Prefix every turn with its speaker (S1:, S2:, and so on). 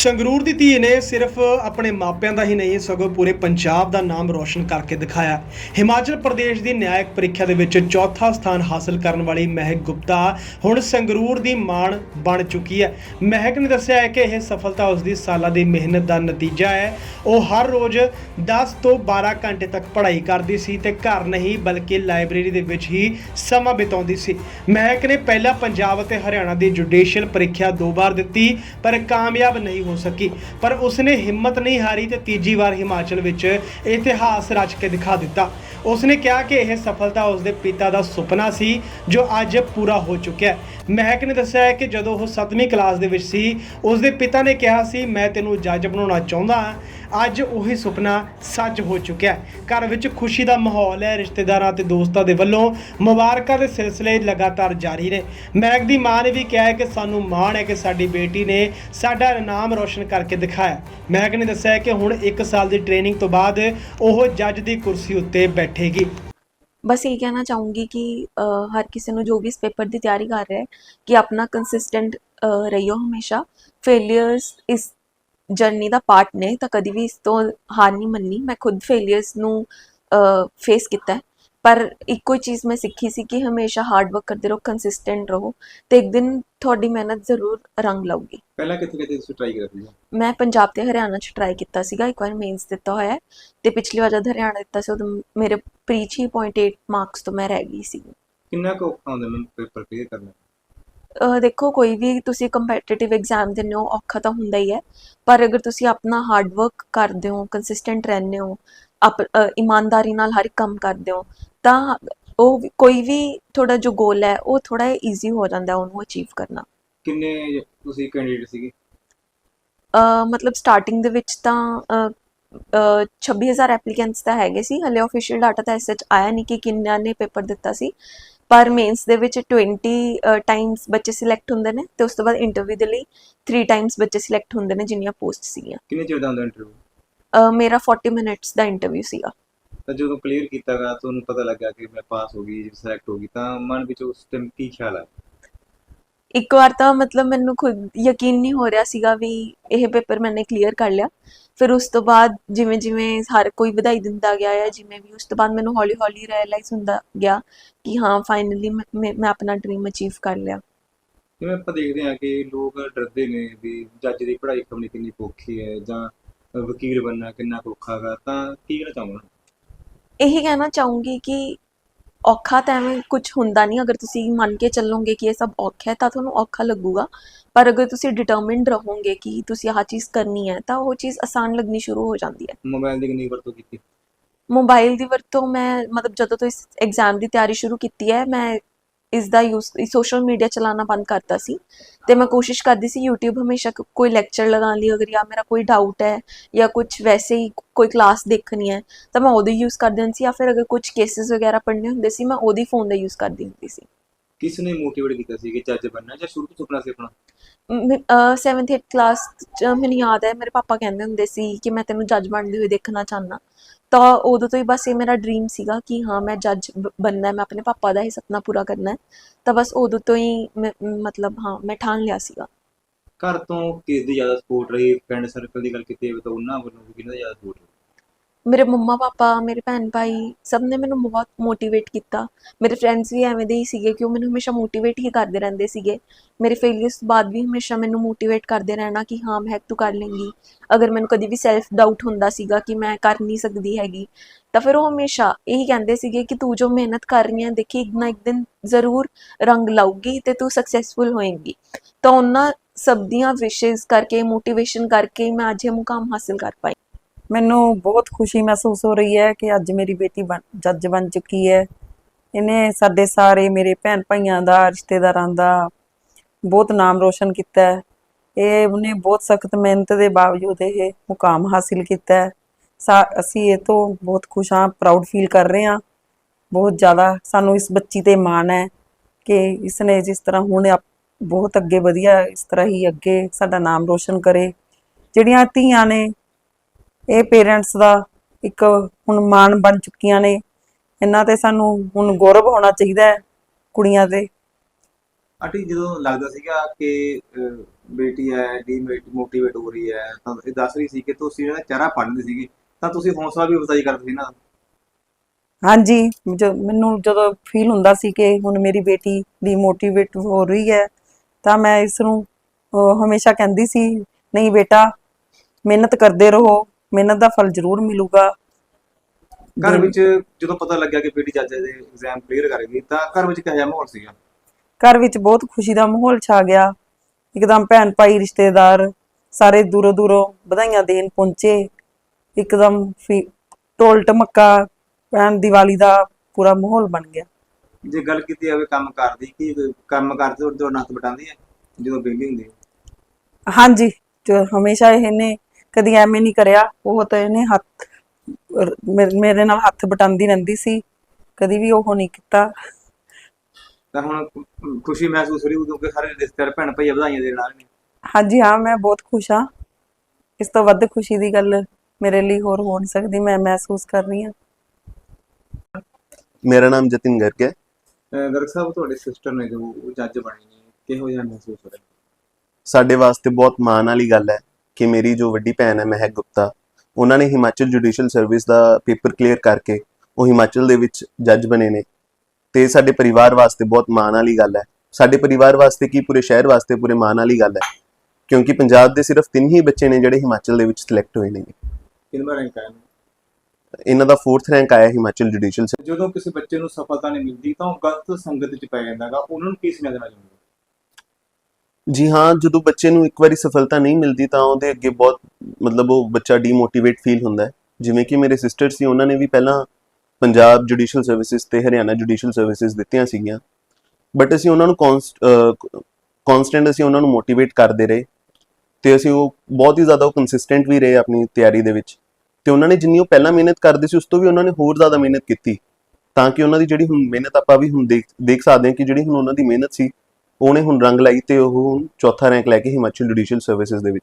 S1: ਸੰਗਰੂਰ ਦੀ ਧੀ ਨੇ ਸਿਰਫ ਆਪਣੇ ਮਾਪਿਆਂ ਦਾ ਹੀ ਨਹੀਂ, ਸਗੋਂ ਪੂਰੇ ਪੰਜਾਬ ਦਾ ਨਾਮ ਰੋਸ਼ਨ ਕਰਕੇ ਦਿਖਾਇਆ। ਹਿਮਾਚਲ ਪ੍ਰਦੇਸ਼ ਦੀ ਨਿਆਇਕ ਪ੍ਰੀਖਿਆ ਦੇ ਵਿੱਚ ਚੌਥਾ ਸਥਾਨ ਹਾਸਲ ਕਰਨ ਵਾਲੀ ਮਹਿਕ ਗੁਪਤਾ ਹੁਣ ਸੰਗਰੂਰ ਦੀ ਮਾਣ ਬਣ ਚੁੱਕੀ ਹੈ। ਮਹਿਕ ਨੇ ਦੱਸਿਆ ਹੈ ਕਿ ਇਹ ਸਫਲਤਾ ਉਸ ਦੀ ਸਾਲਾਂ ਦੀ ਮਿਹਨਤ ਦਾ ਨਤੀਜਾ ਹੈ। ਉਹ ਹਰ ਰੋਜ਼ 10 ਤੋਂ 12 ਘੰਟੇ ਤੱਕ ਪੜ੍ਹਾਈ ਕਰਦੀ ਸੀ ਤੇ ਘਰ ਨਹੀਂ, ਬਲਕਿ ਲਾਇਬ੍ਰੇਰੀ ਦੇ ਵਿੱਚ ਹੀ ਸਮਾਂ ਬਿਤਾਉਂਦੀ ਸੀ। ਮਹਿਕ ਨੇ ਪਹਿਲਾਂ ਪੰਜਾਬ ਅਤੇ ਹਰਿਆਣਾ ਦੀ ਜੁਡੀਸ਼ੀਅਲ ਪ੍ਰੀਖਿਆ ਦੋ ਵਾਰ ਦਿੱਤੀ, ਪਰ ਕਾਮਯਾਬ ਨਹੀਂ ਹੋ ਸਕੀ। ਪਰ ਉਸਨੇ ਹਿੰਮਤ ਨਹੀਂ ਹਾਰੀ ਤੇ ਤੀਜੀ ਵਾਰ ਹਿਮਾਚਲ ਵਿੱਚ ਇਤਿਹਾਸ ਰਚ ਕੇ ਦਿਖਾ ਦਿੱਤਾ। ਉਸਨੇ ਕਿਹਾ ਕਿ ਇਹ ਸਫਲਤਾ ਉਸਦੇ ਪਿਤਾ ਦਾ ਸੁਪਨਾ ਸੀ, ਜੋ ਅੱਜ ਪੂਰਾ ਹੋ ਚੁੱਕਿਆ ਹੈ। ਮਹਿਕ ਨੇ ਦੱਸਿਆ ਹੈ ਕਿ ਜਦੋਂ ਉਹ 7ਵੀਂ ਕਲਾਸ ਦੇ ਵਿੱਚ ਸੀ, ਉਸਦੇ ਪਿਤਾ ਨੇ ਕਿਹਾ ਸੀ, ਮੈਂ ਤੈਨੂੰ ਜੱਜ ਬਣਾਉਣਾ ਚਾਹੁੰਦਾ ਹਾਂ। ਅੱਜ ਉਹੀ ਸੁਪਨਾ ਸੱਚ ਹੋ ਚੁੱਕਿਆ ਹੈ। ਘਰ ਵਿੱਚ ਖੁਸ਼ੀ ਦਾ ਮਾਹੌਲ ਹੈ, ਰਿਸ਼ਤੇਦਾਰਾਂ ਤੇ ਦੋਸਤਾਂ ਦੇ ਵੱਲੋਂ ਮੁਬਾਰਕਾਂ ਦੇ ਸਿਲਸਿਲੇ ਲਗਾਤਾਰ ਜਾਰੀ ਨੇ। ਮਹਿਕ ਦੀ ਮਾਂ ਨੇ ਵੀ ਕਿਹਾ ਹੈ ਕਿ ਸਾਨੂੰ ਮਾਣ ਹੈ ਕਿ ਸਾਡੀ ਬੇਟੀ ਨੇ ਸਾਡਾ ਨਾਮ ਰੌਸ਼ਨ ਕਰਕੇ ਦਿਖਾਇਆ। ਮਹਿਕ ਨੇ ਦੱਸਿਆ ਕਿ ਹੁਣ 1 ਸਾਲ ਦੀ ਟ੍ਰੇਨਿੰਗ ਤੋਂ ਬਾਅਦ ਉਹ ਜੱਜ ਦੀ ਕੁਰਸੀ ਉੱਤੇ ਬੈਠੇਗੀ।
S2: ਬਸ ਇਹ ਕਹਿਣਾ ਚਾਹੂੰਗੀ ਕਿ ਹਰ ਕਿਸੇ ਨੂੰ ਜੋ ਵੀ ਇਸ ਪੇਪਰ ਦੀ ਤਿਆਰੀ ਕਰ ਰਿਹਾ ਹੈ ਕਿ ਆਪਣਾ ਕੰਸਿਸਟੈਂਟ ਰਹੀਓ ਹਮੇਸ਼ਾ। ਫੇਲਿਅਰਸ ਇਸ ਜਰਨੀ ਦਾ ਪਾਰਟ ਨੇ ਤਾਂ ਕਦੀ ਵੀ ਇਸ ਤੋਂ ਹਾਰ ਨਹੀਂ ਮੰਨੀ। ਮੈਂ ਖੁਦ ਫੇਲਿਅਰਸ ਨੂੰ ਫੇਸ ਕੀਤਾ ਪਰ ਇੱਕੋ ਚੀਜ਼ ਮੈਂ ਸਿੱਖੀ ਸੀ ਕਿ ਹਮੇਸ਼ਾ ਹਾਰਡ ਵਰਕ ਕਰਦੇ ਰਹੋ ਕੰਸਿਸਟੈਂਟ ਰਹੋ ਤੇ ਇੱਕ ਦਿਨ ਤੁਹਾਡੀ ਮਿਹਨਤ ਜ਼ਰੂਰ ਰੰਗ ਲਾਊਗੀ।
S3: ਪਹਿਲਾਂ ਕਿੱਥੇ ਕਿੱਥੇ ਤੁਸੀਂ ਟਰਾਈ ਕਰ ਰਹੇ ਹੋ?
S2: ਮੈਂ ਪੰਜਾਬ ਤੇ ਹਰਿਆਣਾ ਚ ਟਰਾਈ ਕੀਤਾ ਸੀਗਾ ਇੱਕ ਵਾਰ ਮੇਨਸ ਦਿੱਤਾ ਹੋਇਆ ਤੇ ਪਿਛਲੀ ਵਾਰ ਜਦ ਹਰਿਆਣਾ ਦਿੱਤਾ ਸੀ ਉਦੋਂ ਮੇਰੇ ਪ੍ਰੀ 6.8 ਮਾਰਕਸ ਤੋਂ ਮੈਂ ਰਹਿ ਗਈ ਸੀ।
S3: ਕਿੰਨਾ ਕੁ ਔਖਾ ਹੁੰਦਾ ਮੈਨੂੰ ਪੇਪਰ ਕਲੀਅਰ ਕਰਨਾ?
S2: ਦੇਖੋ ਕੋਈ ਵੀ ਤੁਸੀਂ ਕੰਪੀਟੀਟਿਵ ਐਗਜ਼ਾਮ ਦਿੰਦੇ ਹੋ ਔਖਾ ਤਾਂ ਹੁੰਦਾ ਹੀ ਹੈ। ਪਰ ਅਗਰ ਤੁਸੀਂ ਆਪਣਾ ਹਾਰਡ ਵਰਕ ਕਰਦੇ ਹੋ ਕੰਸਿਸਟੈਂਟ ਰਹਿੰਦੇ ਹੋ ਆਪ ਇਮਾਨਦਾਰੀ ਨਾਲ ਹਰ ਕੰਮ ਕਰਦੇ ਹੋ ਤਾਂ ਉਹ ਕੋਈ ਵੀ ਤੁਹਾਡਾ ਜੋ ਗੋਲ ਹੈ ਉਹ ਥੋੜਾ ਈਜ਼ੀ ਹੋ ਜਾਂਦਾ ਉਹਨੂੰ ਅਚੀਵ ਕਰਨਾ।
S3: ਕਿੰਨੇ ਤੁਸੀਂ ਕੈਂਡੀਡੇਟ ਸੀਗੇ?
S2: ਮਤਲਬ ਸਟਾਰਟਿੰਗ ਦੇ ਵਿੱਚ ਤਾਂ ਅਹ, ਅਹ, 26000 ਐਪਲੀਕੈਂਟਸ ਤਾਂ ਹੈਗੇ ਸੀ। ਹਲੇ ਅਫੀਸ਼ੀਅਲ ਡਾਟਾ ਤਾਂ ਐਸ ਆਇਆ ਨਹੀਂ ਕਿ ਕਿੰਨਿਆਂ ਨੇ ਪੇਪਰ ਦਿੱਤਾ ਸੀ। ਪਰ ਮੇਨਸ ਦੇ ਵਿੱਚ 20 ਟਾਈਮਸ ਬੱਚੇ ਸਿਲੈਕਟ ਹੁੰਦੇ ਨੇ ਤੇ ਉਸ ਤੋਂ ਬਾਅਦ ਇੰਟਰਵਿਊ ਦੇ ਲਈ 3 ਟਾਈਮਸ ਬੱਚੇ ਸਿਲੈਕਟ ਹੁੰਦੇ ਨੇ ਜਿੰਨੀਆਂ ਪੋਸਟ ਸੀਗੀਆਂ।
S3: ਕਿੰਨੇ ਚਿਰ ਦਾ ਹੁੰਦਾ ਇੰਟਰਵਿਊ
S2: ਅਹ, ਮੇਰਾ 40 ਮਿੰਟਸ ਦਾ ਇੰਟਰਵਿਊ ਸੀਗਾ।
S3: ਤਾਂ ਜਦੋਂ ਕਲੀਅਰ ਕੀਤਾਗਾ ਤੁਹਾਨੂੰ ਪਤਾ ਲੱਗਾ ਕਿ ਮੈਂ ਪਾਸ ਹੋ ਗਈ ਸਿਲੈਕਟ ਹੋ ਗਈ ਤਾਂ ਮਨ ਵਿੱਚ ਉਸ ਟਾਈਮ ਕੀ ਖਿਆਲ ਆ
S2: ਇੱਕ ਵਾਰ ਤਾਂ ਮਤਲਬ ਮੈਨੂੰ ਖੁਦ ਯਕੀਨ ਨਹੀਂ ਹੋ ਰਿਹਾ ਸੀਗਾ ਵੀ ਇਹ ਪੇਪਰ ਮੈंने ਕਲੀਅਰ ਕਰ ਲਿਆ। ਫਿਰ ਉਸ ਤੋਂ ਬਾਅਦ ਜਿਵੇਂ ਜਿਵੇਂ ਹਰ ਕੋਈ ਵਧਾਈ ਦਿੰਦਾ ਗਿਆ ਜਾਂ ਜਿਵੇਂ ਵੀ ਉਸ ਤੋਂ ਬਾਅਦ ਮੈਨੂੰ ਹੌਲੀ ਹੌਲੀ ਰਿਅਲਾਈਜ਼ ਹੁੰਦਾ ਗਿਆ ਕਿ ਹਾਂ ਫਾਈਨਲੀ ਮੈਂ ਆਪਣਾ ਡ੍ਰੀਮ ਅਚੀਵ ਕਰ ਲਿਆ।
S3: ਜਿਵੇਂ ਆਪਾਂ ਦੇਖਦੇ ਹਾਂ ਕਿ ਲੋਕ ਡਰਦੇ ਨੇ ਵੀ ਜੱਜ ਦੀ ਪੜ੍ਹਾਈ ਕਰਨੀ ਕਿੰਨੀ ਔਖੀ ਹੈ ਜਾਂ ਵਕੀਲ ਬਣਨਾ ਕਿੰਨਾ ਔਖਾ ਗਾ ਤਾਂ ਕੀ ਕਹਿਣਾ ਚਾਹੁੰਦਾ
S2: ਇਹੀ ਕਹਿਣਾ ਚਾਹੂੰਗੀ ਕਿ ਔਖਾ ਤਾਂ ਐਵੇਂ ਕੁਝ ਹੁੰਦਾ ਨਹੀਂ ਅਗਰ ਤੁਸੀਂ ਮੰਨ ਕੇ ਚੱਲੋਗੇ ਕਿ ਇਹ ਸਭ ਔਖਾ ਹੈ ਤਾਂ ਤੁਹਾਨੂੰ ਔਖਾ ਲੱਗੂਗਾ। ਪਰ ਅਗਰ ਤੁਸੀਂ ਡਿਟਰਮਿਨਡ ਰਹੋਗੇ ਕਿ ਤੁਸੀਂ ਆਹ ਚੀਜ਼ ਕਰਨੀ ਹੈ ਤਾਂ ਉਹ ਚੀਜ਼ ਆਸਾਨ ਲੱਗਣੀ ਸ਼ੁਰੂ ਹੋ ਜਾਂਦੀ ਹੈ।
S3: ਮੋਬਾਈਲ ਦੀ ਕਿੰਨੀ ਵਰਤੋਂ ਕੀਤੀ?
S2: ਮੋਬਾਈਲ ਦੀ ਵਰਤੋਂ ਮੈਂ ਮਤਲਬ ਜਦੋਂ ਤੋਂ ਇਸ ਐਗਜ਼ਾਮ ਦੀ ਤਿਆਰੀ ਸ਼ੁਰੂ ਕੀਤੀ ਹੈ ਮੈਂ ਇਸ ਦਾ ਯੂਜ਼ ਸੋਸ਼ਲ ਮੀਡੀਆ ਚਲਾਉਣਾ ਬੰਦ ਕਰਤਾ ਸੀ। ਤੇ ਮੈਂ ਕੋਸ਼ਿਸ਼ ਕਰਦੀ ਸੀ YouTube ਹਮੇਸ਼ਾ ਕੋਈ ਲੈਕਚਰ ਲਗਾਉਣ ਲਈ ਅਗਰ ਜਾਂ ਮੇਰਾ ਕੋਈ ਡਾਊਟ ਹੈ ਜਾਂ ਕੁਝ ਵੈਸੇ ਹੀ ਕੋਈ ਕਲਾਸ ਦੇਖਣੀ ਹੈ ਤਾਂ ਮੈਂ ਉਹਦੀ ਯੂਜ਼ ਕਰਦੀ ਹੁੰਦੀ ਸੀ ਜਾਂ ਫਿਰ ਅਗਰ ਕੁਝ ਕੇਸਿਸ ਵਗੈਰਾ ਪੜ੍ਹਨੇ ਹੁੰਦੇ ਸੀ ਮੈਂ ਉਹਦੀ ਫੋਨ ਦਾ ਯੂਜ਼ ਕਰਦੀ ਹੁੰਦੀ ਸੀ।
S3: ਕਿਸ ਨੇ ਮੋਟੀਵੇਟ ਕੀਤਾ ਸੀ ਕਿ ਜੱਜ ਬਣਨਾ ਜਾਂ ਸ਼ੁਰੂ ਤੋਂ ਸੁਪਨਾ ਸੀ ਆਪਣਾ?
S2: 7th 8th ਕਲਾਸ ਚ ਮੈਨੂੰ ਯਾਦ ਹੈ ਮੇਰੇ ਪਾਪਾ ਕਹਿੰਦੇ ਹੁੰਦੇ ਸੀ ਕਿ ਮੈਂ ਤੈਨੂੰ ਜੱਜ ਬਣਦੇ ਹੋਏ ਦੇਖਣਾ ਚਾਹਨਾ ਤਾਂ ਉਦੋਂ ਤੋਂ ਹੀ ਬਸ ਇਹ ਮੇਰਾ ਡ੍ਰੀਮ ਸੀਗਾ ਕਿ ਹਾਂ, ਮੈਂ ਜੱਜ ਬਣਨਾ ਹੈ, ਮੈਂ ਆਪਣੇ ਪਾਪਾ ਦਾ ਹੀ ਸੁਪਨਾ ਪੂਰਾ ਕਰਨਾ ਹੈ। ਤਾਂ ਬਸ ਉਦੋਂ ਤੋਂ ਹੀ ਮਤਲਬ ਹਾਂ, ਮੈਂ ਠਾਣ ਲਿਆ ਸੀਗਾ।
S3: ਘਰ ਤੋਂ ਕਿਸ ਦੀ ਜ਼ਿਆਦਾ ਸਪੋਰਟ ਰਹੀ? ਫਰੈਂਡ ਸਰਕਲ ਦੀ ਗੱਲ ਕੀਤੀ ਜਾਵੇ ਤਾਂ ਉਹਨਾਂ ਵੱਲੋਂ ਕਿਹਨਾਂ ਦਾ ਜ਼ਿਆਦਾ ਸਪੋਰਟ
S2: ਮੇਰੇ ਮੰਮਾ ਪਾਪਾ, ਮੇਰੇ ਭੈਣ ਭਾਈ ਸਭ ਨੇ ਮੈਨੂੰ ਬਹੁਤ ਮੋਟੀਵੇਟ ਕੀਤਾ। ਮੇਰੇ ਫਰੈਂਡਸ ਵੀ ਐਵੇਂ ਦੇ ਹੀ ਸੀਗੇ ਕਿ ਉਹ ਮੈਨੂੰ ਹਮੇਸ਼ਾ ਮੋਟੀਵੇਟ ਹੀ ਕਰਦੇ ਰਹਿੰਦੇ ਸੀਗੇ। ਮੇਰੇ ਫੇਲਿਅਰਸ ਤੋਂ ਬਾਅਦ ਵੀ ਹਮੇਸ਼ਾ ਮੈਨੂੰ ਮੋਟੀਵੇਟ ਕਰਦੇ ਰਹਿਣਾ ਕਿ ਹਾਂ ਮਹਿਕ ਤੂੰ ਕਰ ਲੇਂਗੀ। ਅਗਰ ਮੈਨੂੰ ਕਦੀ ਵੀ ਸੈਲਫ ਡਾਊਟ ਹੁੰਦਾ ਸੀਗਾ ਕਿ ਮੈਂ ਕਰ ਨਹੀਂ ਸਕਦੀ ਹੈਗੀ, ਤਾਂ ਫਿਰ ਉਹ ਹਮੇਸ਼ਾ ਇਹੀ ਕਹਿੰਦੇ ਸੀਗੇ ਕਿ ਤੂੰ ਜੋ ਮਿਹਨਤ ਕਰ ਰਹੀ ਹੈ, ਦੇਖੀ ਇੱਕ ਨਾ ਇੱਕ ਦਿਨ ਜ਼ਰੂਰ ਰੰਗ ਲਾਊਗੀ ਤੇ ਤੂੰ ਸਕਸੈਸਫੁਲ ਹੋਏਂਗੀ। ਤਾਂ ਉਹਨਾਂ ਸਭ ਦੀਆਂ ਵਿਸ਼ੇਸ ਕਰਕੇ ਮੋਟੀਵੇਸ਼ਨ ਕਰਕੇ ਮੈਂ ਅੱਜ ਇਹ ਮੁਕਾਮ ਹਾਸਿਲ ਕਰ ਪਾਈ।
S4: ਮੈਨੂੰ ਬਹੁਤ ਖੁਸ਼ੀ ਮਹਿਸੂਸ ਹੋ ਰਹੀ ਹੈ ਕਿ ਅੱਜ ਮੇਰੀ ਬੇਟੀ ਬਣ- ਜੱਜ ਬਣ ਚੁੱਕੀ ਹੈ। ਇਹਨੇ ਸਾਡੇ ਸਾਰੇ ਮੇਰੇ ਭੈਣ ਭਾਈਆਂ ਦਾ, ਰਿਸ਼ਤੇਦਾਰਾਂ ਦਾ ਬਹੁਤ ਨਾਮ ਰੋਸ਼ਨ ਕੀਤਾ ਹੈ। ਇਹ ਉਹਨੇ ਬਹੁਤ ਸਖਤ ਮਿਹਨਤ ਦੇ ਬਾਵਜੂਦ ਇਹ ਮੁਕਾਮ ਹਾਸਿਲ ਕੀਤਾ ਹੈ। ਸਾ, ਅਸੀਂ ਇਹ ਤੋਂ ਬਹੁਤ ਖੁਸ਼ ਹਾਂ ਪ੍ਰਾਊਡ ਫੀਲ ਕਰ ਰਹੇ ਹਾਂ। ਬਹੁਤ ਜ਼ਿਆਦਾ ਸਾਨੂੰ ਇਸ ਬੱਚੀ ਤੇ ਮਾਣ ਹੈ ਕਿ ਇਸਨੇ ਜਿਸ ਤਰ੍ਹਾਂ ਹੁਣ ਆਪ- ਬਹੁਤ ਅੱਗੇ ਵਧੀਆ ਇਸ ਤਰ੍ਹਾਂ ਹੀ ਅੱਗੇ ਸਾਡਾ ਨਾਮ ਰੋਸ਼ਨ ਕਰੇ। ਜਿਹੜੀਆਂ ਧੀਆਂ ਨੇ ਇਹ ਪੇਰੈਂਟਸ ਦਾ ਇੱਕ ਹੁਣ ਮਾਣ ਬਣ ਚੁੱਕੀਆਂ ਨੇ। ਇਹਨਾਂ ਤੇ ਸਾਨੂੰ ਹੁਣ ਗੌਰਵ ਹੋਣਾ ਚਾਹੀਦਾ ਹੈ ਕੁੜੀਆਂ ਤੇ।
S3: ਆਂਟੀ ਜਦੋਂ ਲੱਗਦਾ ਸੀਗਾ ਕਿ ਬੇਟੀ ਹੈ ਡੀਮੋਟੀਵੇਟ ਹੋ ਰਹੀ ਹੈ ਤਾਂ ਇਹ ਦੱਸ ਰਹੀ ਸੀ ਕਿ ਤੁਸੀਂ ਜਿਹੜਾ ਚਿਹਰਾ ਪੜ੍ਹਦੇ ਸੀਗੇ। ਤਾਂ ਤੁਸੀਂ ਹੌਸਲਾ ਵੀ ਅਫਜ਼ਾਈ ਕਰਦੇ ਸੀ ਨਾ
S4: ਹਾਂਜੀ ਮੈਨੂੰ ਜਦੋਂ ਫੀਲ ਹੁੰਦਾ ਸੀ ਕਿ ਹੁਣ ਮੇਰੀ ਬੇਟੀ ਡੀਮੋਟੀਵੇਟ ਹੋ ਰਹੀ ਹੈ ਤਾਂ ਮੈਂ ਇਸ ਨੂੰ ਹਮੇਸ਼ਾ ਕਹਿੰਦੀ ਸੀ ਨਹੀਂ ਬੇਟਾ ਮਿਹਨਤ ਕਰਦੇ ਰਹੋ ਮਿਹਨਤ ਦਾ ਫਲ ਜ਼ਰੂਰ ਮਿਲੂਗਾ।
S3: ਘਰ ਵਿੱਚ ਜਦੋਂ ਪਤਾ ਲੱਗਿਆ ਕਿ ਬੇਟੀ ਜੱਜ ਦੇ ਐਗਜ਼ਾਮ ਕਲੀਅਰ ਕਰ ਗਈ ਤਾਂ ਘਰ ਵਿੱਚ ਕਿਹੋ ਜਿਹਾ ਮਾਹੌਲ ਸੀਗਾ?
S4: ਘਰ ਵਿੱਚ ਬਹੁਤ ਖੁਸ਼ੀ ਦਾ ਮਾਹੌਲ ਛਾ ਗਿਆ। ਇੱਕਦਮ ਭੈਣ ਭਾਈ ਰਿਸ਼ਤੇਦਾਰ ਸਾਰੇ ਦੂਰੋਂ ਦੂਰੋਂ ਵਧਾਈਆਂ ਦੇਣ ਪਹੁੰਚੇ। ਇੱਕਦਮ ਢੋਲ ਟਮੱਕਾ ਭੈਣ ਦੀਵਾਲੀ ਦਾ ਪੂਰਾ ਮਾਹੌਲ ਬਣ ਗਿਆ।
S3: ਜੇ ਗੱਲ ਕੀਤੀ ਜਾਵੇ ਕੰਮ ਕਰਦੀ ਕੀ ਕੰਮ ਕਰਦੇ ਤੁਹਾਡੇ ਤੋਂ ਨੱਥ ਬਟਾਉਂਦੀ ਹੈ ਜਦੋਂ ਵਿਹਲੀ ਹੁੰਦੀ ਹੈ
S4: ਹਾਂਜੀ ਜੋ ਹਮੇਸ਼ਾ ਇਹਨੇ ਕਦੀ ਐਵੇਂ ਨਹੀਂ ਕਰਿਆ। ਉਹ ਤਾਂ ਇਹਨੇ ਹੱਥ ਮੇਰੇ ਨਾਲ ਹੱਥ ਬਟਾਉਂਦੀ ਰਹਿੰਦੀ ਸੀ। ਕਦੀ ਵੀ ਉਹ ਨਹੀਂ ਕੀਤਾ।
S3: ਤਾਂ ਹੁਣ ਖੁਸ਼ੀ ਮਹਿਸੂਸ ਹੋ ਰਹੀ ਹੋਊ ਕਿ ਸਾਰੇ ਰਿਸ਼ਤੇਦਾਰ ਭੈਣ ਭਾਈ ਵਧਾਈਆਂ ਦੇਣ ਆ ਰਹੇ ਨੇ
S4: ਹਾਂਜੀ ਹਾਂ ਮੈਂ ਬਹੁਤ ਖੁਸ਼ ਹਾਂ। ਇਸ ਤੋਂ ਵੱਧ ਖੁਸ਼ੀ ਦੀ ਗੱਲ ਮੇਰੇ ਲਈ ਹੋਰ ਹੋ ਨਹੀਂ ਸਕਦੀ ਮੈਂ ਮਹਿਸੂਸ ਕਰ ਰਹੀ ਹਾਂ।
S5: ਮੇਰਾ ਨਾਮ ਜਤਿਨ ਗਰਗ ਹੈ।
S3: ਗਰਗ ਸਾਹਿਬ ਤੁਹਾਡੇ ਸਿਸਟਰ ਨੇ ਜੋ ਜੱਜ ਬਣੇ ਨੇ ਕਿਹੋ ਜਿਹਾ ਮਹਿਸੂਸ ਹੋ ਰਿਹਾ?
S5: ਸਾਡੇ ਵਾਸਤੇ ਬਹੁਤ ਮਾਣ ਵਾਲੀ ਗੱਲ ਹੈ। ਕਿ ਮੇਰੀ ਜੋ ਵੱਡੀ ਭੈਣ ਹੈ ਮਹਿਕ ਗੁਪਤਾ ਉਹਨਾਂ ਨੇ ਹਿਮਾਚਲ ਜੁਡੀਸ਼ੀਅਲ ਸਰਵਿਸ ਦਾ ਪੇਪਰ ਕਲੀਅਰ ਕਰਕੇ ਉਹ ਹਿਮਾਚਲ ਦੇ ਵਿੱਚ ਜੱਜ ਬਣੇ ਨੇ। ਤੇ ਸਾਡੇ ਪਰਿਵਾਰ ਵਾਸਤੇ ਬਹੁਤ ਮਾਣ ਵਾਲੀ ਗੱਲ ਹੈ। ਸਾਡੇ ਪਰਿਵਾਰ ਵਾਸਤੇ ਕੀ ਪੂਰੇ ਸ਼ਹਿਰ ਵਾਸਤੇ ਪੂਰੇ ਮਾਣ ਵਾਲੀ ਗੱਲ ਹੈ? ਕਿਉਂਕਿ ਪੰਜਾਬ ਦੇ ਸਿਰਫ ਤਿੰਨ ਹੀ ਬੱਚੇ ਨੇ ਜਿਹੜੇ ਹਿਮਾਚਲ ਦੇ ਵਿੱਚ ਸਿਲੈਕਟ ਹੋਏ ਨੇ।
S3: ਕਿੰਨਾ ਰੈਂਕ ਆਇਆ
S5: ਇਹਨਾਂ ਦਾ? 4th ਰੈਂਕ ਆਇਆ ਹਿਮਾਚਲ ਜੁਡੀਸ਼ੀਅਲ
S3: ਜਦੋਂ ਕਿਸੇ ਬੱਚੇ ਨੂੰ ਸਫਲਤਾ ਨਹੀਂ ਮਿਲਦੀ ਤਾਂ ਉਹ ਗਲਤ ਸੰਗਤ ਵਿੱਚ ਪੈ ਜਾਂਦਾਗਾ ਉਹਨਾਂ ਨੂੰ ਕੀ ਦੇਣਾ ਚਾਹੁੰਦੇ
S5: ਜੀ ਹਾਂ, ਜਦੋਂ ਬੱਚੇ ਨੂੰ ਇੱਕ ਵਾਰੀ ਸਫਲਤਾ ਨਹੀਂ ਮਿਲਦੀ ਤਾਂ ਉਹਦੇ ਅੱਗੇ ਬਹੁਤ, ਮਤਲਬ ਉਹ ਬੱਚਾ ਡੀਮੋਟੀਵੇਟ ਫੀਲ ਹੁੰਦਾ ਹੈ। ਜਿਵੇਂ ਕਿ ਮੇਰੇ ਸਿਸਟਰ ਸੀ, ਉਹਨਾਂ ਨੇ ਵੀ ਪਹਿਲਾਂ ਪੰਜਾਬ ਜੁਡੀਸ਼ੀਅਲ ਸਰਵਿਸਿਜ਼ ਤੇ ਹਰਿਆਣਾ ਜੁਡੀਸ਼ੀਅਲ ਸਰਵਿਸਿਜ਼ ਦਿੱਤੀਆਂ ਸੀਗੀਆਂ। ਬਟ ਅਸੀਂ ਉਹਨਾਂ ਨੂੰ ਕਨਸਟੈਂਟ ਅਸੀਂ ਉਹਨਾਂ ਨੂੰ ਮੋਟੀਵੇਟ ਕਰਦੇ ਰਹੇ ਤੇ ਅਸੀਂ ਉਹ ਬਹੁਤ ਹੀ ਜ਼ਿਆਦਾ ਉਹ ਕੰਸਿਸਟੈਂਟ ਵੀ ਰਹੇ ਆਪਣੀ ਤਿਆਰੀ ਦੇ ਵਿੱਚ। ਤੇ ਉਹਨਾਂ ਨੇ ਜਿੰਨੀ ਉਹ ਪਹਿਲਾਂ ਮਿਹਨਤ ਕਰਦੇ ਸੀ, ਉਸ ਤੋਂ ਵੀ ਉਹਨਾਂ ਨੇ ਹੋਰ ਜ਼ਿਆਦਾ ਮਿਹਨਤ ਕੀਤੀ। ਤਾਂ ਕਿ ਉਹਨਾਂ ਦੀ ਜਿਹੜੀ ਹੁਣ ਮਿਹਨਤ ਆਪਾਂ ਵੀ ਹੁਣ ਦੇਖ ਦੇਖ ਸਕਦੇ ਹਾਂ ਕਿ ਜਿਹੜੀ ਹੁਣ ਉਹਨਾਂ ਦੀ ਮਿਹਨਤ ਸੀ ਉਹਨੇ ਹੁਣ ਰੰਗ ਲਾਈ ਤੇ ਉਹ ਚੌਥਾ ਰੈਂਕ ਲੈ ਕੇ ਹਿਮਾਚਲ ਜੁਡੀਸ਼ੀਅਲ ਸਰਵਿਸਿਜ਼ ਦੇ ਵਿੱਚ